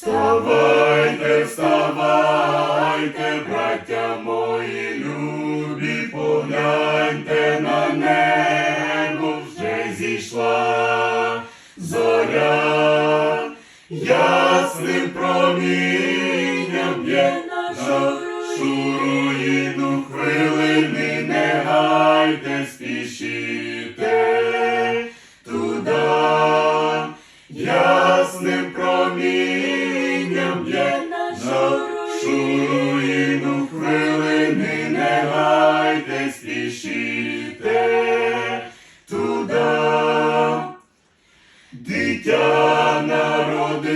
Вставайте, вставайте, браття мої любі, погляньте на небо, вже зійшла зоря, ясним промінням Дитя народилось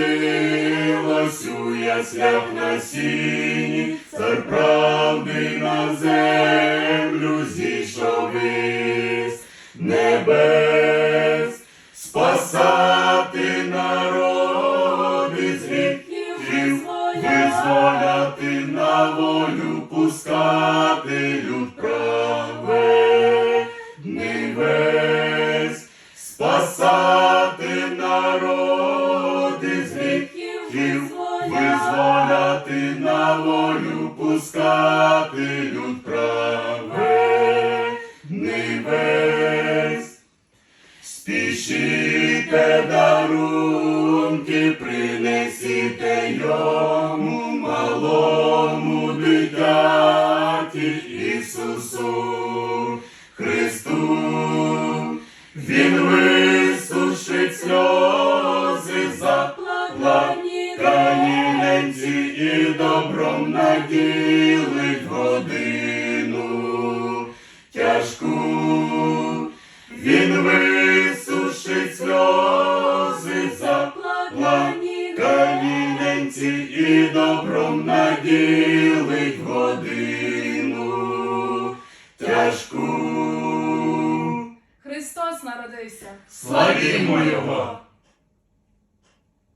у яслях на сіні, цар правди на землю зійшов із небес, спасати народи з гріхів, визволяти на волю, пускати люд праведний весь, спасати народи з гріхів, визволяти на волю, пускати люд праведний весь. Спішите дарунки, принесіте йому малому дитяті Ісусу добром наділить годину тяжку. Він висушить сльози заплакані ненці і добром наділить годину тяжку. Христос народився. Славімо Його!